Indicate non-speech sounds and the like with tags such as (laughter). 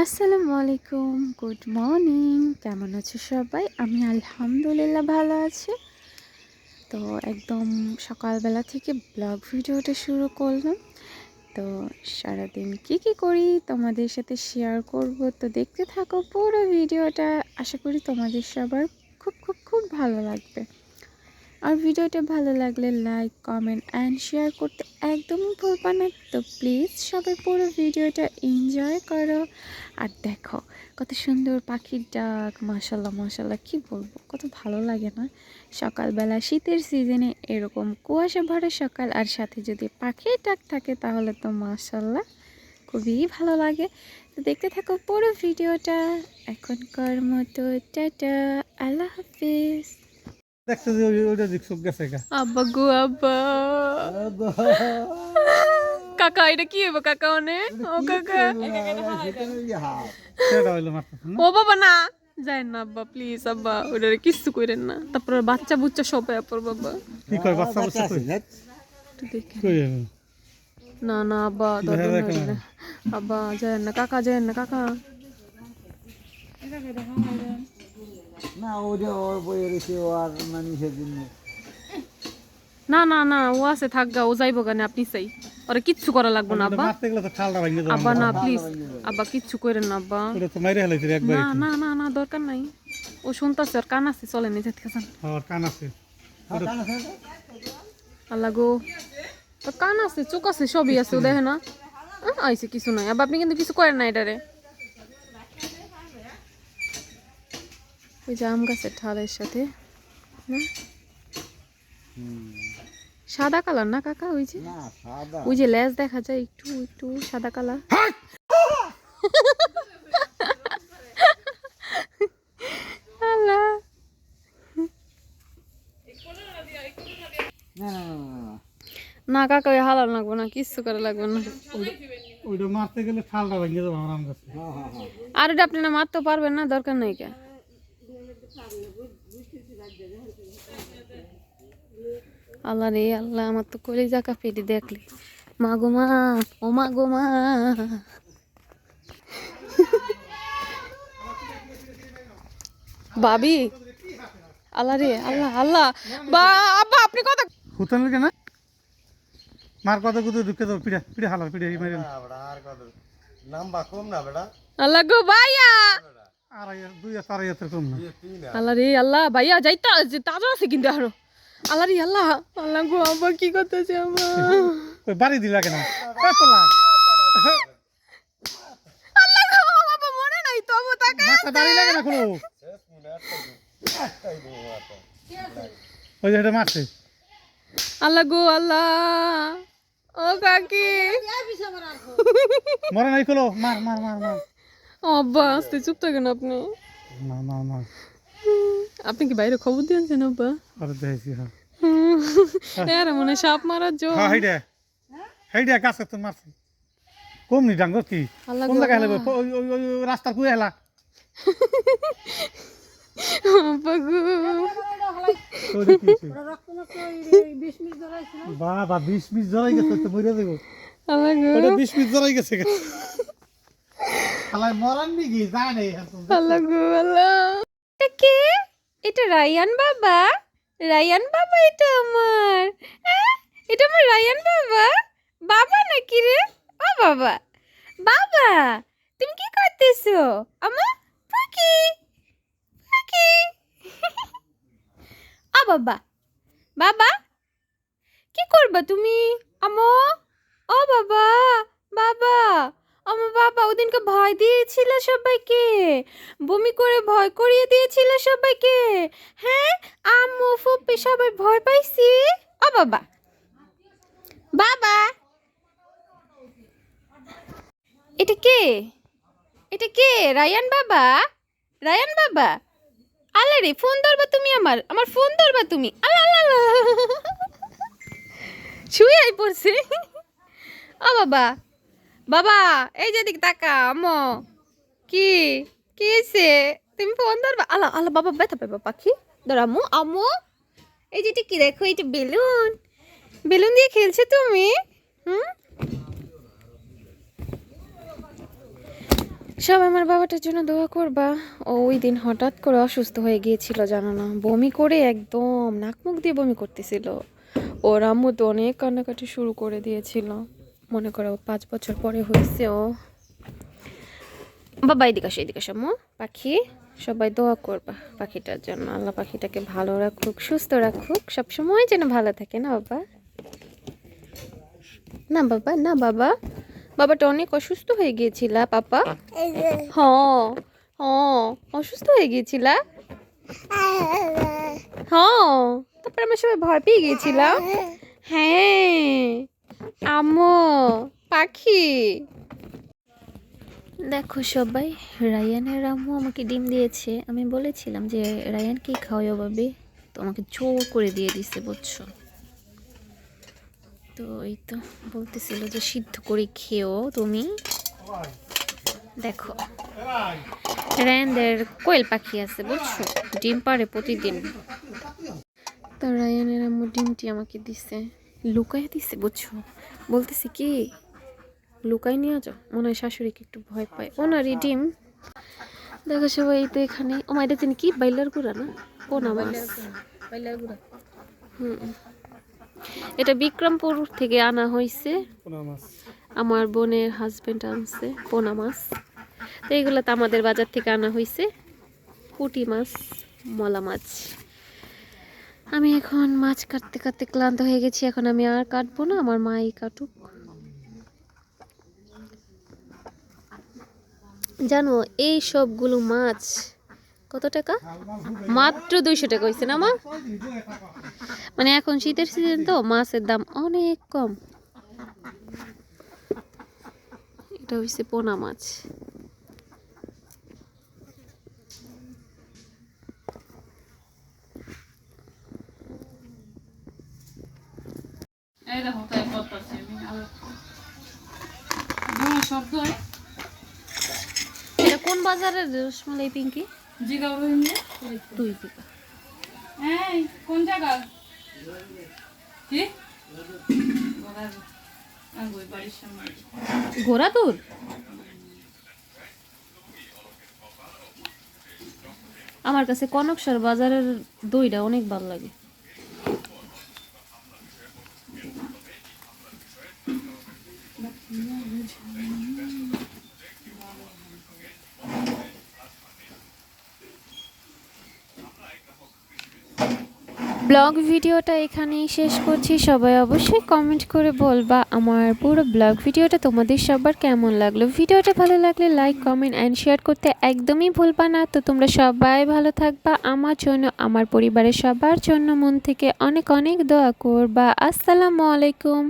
আসসালামু আলাইকুম, good morning. কেমন আছো সবাই? আমি আলহামদুলিল্লাহ ভালো আছি। তো একদম সকালবেলা থেকে ব্লগ ভিডিওটা শুরু করলাম। তো সারাদিন কি কি করি তোমাদের সাথে শেয়ার করব, তো দেখতে থাকো পুরো ভিডিওটা। আশা করি তোমাদের সবার খুব খুব খুব ভালো লাগবে। আর ভিডিওটা ভালো লাগলে লাইক কমেন্ট অ্যান্ড শেয়ার করতে একদমই ভুলবা না। তো প্লিজ সবাই পুরো ভিডিওটা এনজয় করো। আর দেখো, কত সুন্দর পাখির ডাক মাসাল্লাহ মাসাল্লাহ কি বলব, কত ভালো লাগে না? সকালবেলা শীতের সিজনে এরকম কুয়াশা ভরা সকাল আর সাথে যদি পাখির ডাক থাকে তাহলে তো মাসাল্লাহ খুবই ভালো লাগে। তো দেখতে থাকো পুরো ভিডিওটা। এখনকার মতো, টাটা, আল্লাহ হাফিজ। দেখছ যে ওইটা দিক চোখ গেছে আব্বা গো আব্বা। কাকা এটা কি হবে কাকা অনেক ও কাকা। সেটা হইল মাত্র না? ও বাবা না। যায় না আব্বা প্লিজ আব্বা। ওটারে কিচ্ছু করেন না। তারপর বাচ্চা বুচ্চা সব ব্যাপার বাবা কি কয় বাচ্চা বাচ্চা কই? কই না না আব্বা। আব্বা যায় না? কাকা যায় না কাকা। না ওটা ওর বইয়ে রয়েছে ও আর মানুষের জন্য। না না না ও আছে থাক গা ও যাইব গানে আপনি চাই। ওরা কিচ্ছু করা লাগবে না আব্বা। মারতে গেলে তো ঠালটা ভাঙে যাবে আব্বা না প্লিজ আব্বা কিচ্ছু করেন না আব্বা। ওটা তো মাইরে হেলাইছে একবার না না না না দরকার নাই। ও শুনতাছে ওর কান আছে চলে নিজে থেকে যান। আর কান আছে। আল্লাহ গো। তো কান আছে চোখ আছে সবই আছে ও দেখে না। আইছে কিছু নাই। আবার আপনি কিন্তু কিছু করেন না এটারে ওই যে আম গাছের ঠালের সাথে না? সাদা কালার না কাকা ওই যে? ওই যে লেজ দেখা যায় একটু একটু সাদা কালার। (laughs) আল্লাহ। না কাকা ওই হালাল লাগবো না কিচ্ছু করা লাগবে না। ওইটা মারতে গেলে ঠালটা ভাঙে যাবে আমার গাছে। আর এটা আপনি না মারতে পারবেন না দরকার নেই কে। আল্লাহ রে আল্লাহ আমার তো কলি জাকা পেটি দেখলি। মা গো মা ও মা গো মা। বাবি আল্লাহ রে আল্লাহ আল্লাহ। বা আব্বা আপনি কথা হুতন লাগে না? মার কত কত ঢুকে দাও পিড়া পিড়া হালা পিড়া এই মাইরে। আল্লাহ গো ভাইয়া। আর দুই আর তার ইয়াতের কম না। আল্লাহ রে আল্লাহ ভাইয়া যাইতা যে তাজা আছে কিন্তু আরও আল্লাহ রে আল্লাহ আল্লাহ গো আব্বা কি করতেছে আমার বাড়ি দিলা কেন? আল্লাহ গো মনে নাই তো আবু বাড়ি লাগে না কোনো? ওই যে এটা মারছে। আল্লাহ আল্লাহ। ও কাকি। মরে নাই খোলো মার মার মার মার। আব্বা আসতে চুপ থাকেন আপনি। না না না। আপনি কি বাইরে খবর দিয়েছেন আব্বা? আরে দেখছি হ্যাঁ। (laughs) এর মনে সাপ মারার হ্যাঁ হেইডা। হেইডা গাছে তো মারছে। কম নি ডাঙ্গ কি কোন গো। জায়গায় হেলাবে ওই ওই রাস্তার কুয়ে হেলা? দেখি বাবা বিশ মিনিট জড়াই গেছে তো মরে দেবো আল্লাহ গো। ওটা বিশ মিনিট জড়াই গেছে। খালাই মরান নাকি, জানে আল্লাহ গো, আল্লাহ। এটা কে? এটা রায়ান বাবা? রায়ান বাবা এটা আমার? এটা আমার রায়ান বাবা? বাবা নাকি রে? ও বাবা। বাবা, তুমি কি করতেছো? আমার পাখি পাখি আ বাবা। বাবা, কি করবা তুমি? আমো? ও বাবা বাবা। আমার বাবা ওদিনকে ভয় দিয়েছিল সবাইকে। বমি করে ভয় করিয়ে দিয়েছিল সবাইকে। হ্যাঁ আম্মু ফুপ্পি সবাই ভয় পাইছি? ও বাবা। বাবা। এটা কে? এটা কে? রায়ান বাবা? রায়ান বাবা? আল্লাহ রে, ফোন ধরবা তুমি আমার। আমার ফোন ধরবা তুমি। আল্লাহ আল্লাহ। শুয়ে আই পড়ছে। ও বাবা। বাবা, এই যে দিক তাকা, আম্মু। কি? কি হয়েছে তুমি ফোন ধরবা? আল্লাহ আল্লাহ, বাবা, ব্যথা পাইবা, পাখি। ধর, আম্মু আম্মু। এই যে কি দেখো? এটা বেলুন। বেলুন দিয়ে খেলছে তুমি? হুম? সবাই আমার বাবাটার জন্য দোয়া করবা। ও ওই দিন হঠাৎ করে অসুস্থ হয়ে গিয়েছিল, জানো না। বমি করে একদম নাক মুখ দিয়ে বমি করতেছিল। ওর আম্মু তো অনেক কান্নাকাটি শুরু করে দিয়েছিল। মনে করো পাঁচ বছর পরে হয়েছে, ও। বাবা, এদিকে আসো এদিকে আসো পাখি, সবাই দোয়া করবা পাখিটার জন্য। আল্লাহ পাখিটাকে ভালো রাখুক, সুস্থ রাখুক। সবসময় যেন ভালো থাকে, না বাবা? না বাবা না বাবা। বাবাটা অনেক অসুস্থ হয়ে গিয়েছিল, পাপা? হ হ, অসুস্থ হয়ে গিয়েছিল? হ, তারপরে আমরা সবাই ভয় পেয়ে গিয়েছিলাম। হ্যাঁ। আম্মু, পাখি। দেখো সবাই, রায়ানের আম্মু আমাকে ডিম দিয়েছে। আমি বলেছিলাম যে রায়ানকে খাওয়াও ভাবে? তো আমাকে জোর করে দিয়ে দিছে, বুঝছ? তো এই তো বলতেছিল যে, সিদ্ধ করে খেও তুমি। দেখো, রায়ানদের কোয়েল পাখি আছে, বুঝছ? ডিম পারে প্রতিদিন। তো রায়ানের আম্মু ডিমটি আমাকে দিছে। লুকাই দিছে বুঝছ? বলতেছি কি লুকাই নিয়ে যাও। মনে হয় শাশুড়িকে একটু ভয় পায়। ওনারই ডিম। দেখো সবাই এই তো এখানে ও মাইটা চিনি কি? বাইলার গুড়া না? পোনা মাছ। হুম। এটা বিক্রমপুর থেকে আনা হয়েছে আমার বোনের হাজবেন্ড আনছে পোনা মাছ। তো এইগুলো তো আমাদের বাজার থেকে আনা হয়েছে পুঁটি মাছ মলা মাছ। আমি এখন মাছ কাটতে কাটতে ক্লান্ত হয়ে গেছি, এখন আমি আর কাটবো না, আমার মাই কাটুক। জানো, এই সবগুলো মাছ কত টাকা? মাত্র দুইশো টাকা হয়েছে না মা? মানে এখন শীতের সিজন তো, মাছের দাম অনেক কম। এটা হচ্ছে পোনা মাছ। এই দেখো তাই করতেছি আমি আবার শব্দ। হয় এটা কোন বাজারের রসমালাই পিঙ্কি? জিগা রহিম দুই দিকা এই কোন জায়গা? কি? আঙ্গুই বাড়ির ঘোড়া তোর আমার কাছে কনকসার বাজারের দইটা অনেক ভালো লাগে। ব্লগ ভিডিওটা এখানেই শেষ করছি। সবাই অবশ্যই কমেন্ট করে বলবা আমার পুরো ব্লগ ভিডিওটা তোমাদের সবার কেমন লাগল। ভিডিওটা ভালো লাগলে লাইক কমেন্ট অ্যান্ড শেয়ার করতে একদমই ভুলবা না। তো তোমরা সবাই ভালো থাকবা। আমার জন্য, আমার পরিবারের সবার জন্য মন থেকে অনেক অনেক দোয়া করবা। আসসালামু আলাইকুম।